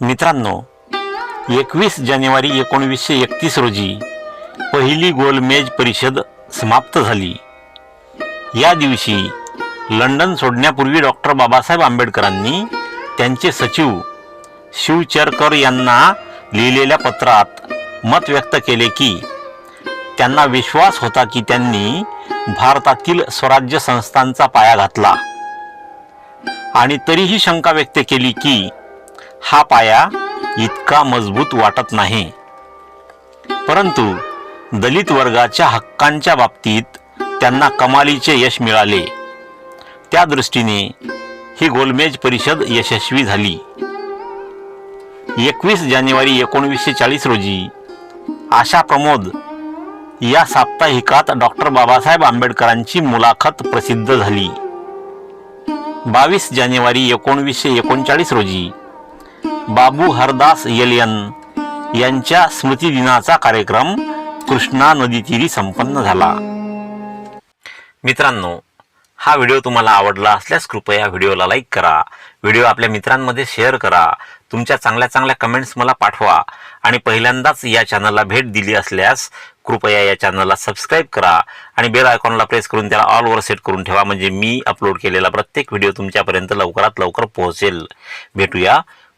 मित्रांनो एकवीस जानेवारी एकोणवीसशे एकतीस रोजी पहिली गोलमेज परिषद समाप्त झाली. या दिवशी लंडन सोडण्यापूर्वी डॉक्टर बाबासाहेब आंबेडकरांनी त्यांचे सचिव शिवचरकर यांना लिहिलेल्या पत्रात मत व्यक्त केले की त्यांना विश्वास होता की त्यांनी भारतातील स्वराज्य संस्थांचा पाया घातला. आणि तरीही शंका व्यक्त केली की हा पाया इतका मजबूत वाटत नाही. परंतु दलित वर्गाच्या हक्कांच्या बाबतीत त्यांना कमालीचे यश मिळाले. त्या दृष्टीने ही गोलमेज परिषद यशस्वी झाली. एकवीस जानेवारी एकोणवीसशे चाळीस रोजी आशा प्रमोद या साप्ताहिकात डॉक्टर बाबासाहेब आंबेडकरांची मुलाखत प्रसिद्ध झाली. बावीस जानेवारी एकोणवीसशे एकोणचाळीस रोजी बाबू हरदास येलियन यांच्या स्मृतिदिनाचा कार्यक्रम कृष्णा नदीतीरी संपन्न झाला. मित्रांनो हा व्हिडिओ तुम्हाला आवडला असल्यास कृपया व्हिडिओला लाईक करा व्हिडिओ आपल्या मित्रांमध्ये शेअर करा तुमच्या चांगल्या चांगल्या कमेंट्स मला पाठवा आणि पहिल्यांदाच या चॅनलला भेट दिली असल्यास कृपया या चॅनलला सबस्क्राईब करा आणि बेल आयकॉनला प्रेस करून त्याला ऑलवर सेट करून ठेवा. म्हणजे मी अपलोड केलेला प्रत्येक व्हिडिओ तुमच्यापर्यंत लवकरात लवकर पोहोचेल. भेटूया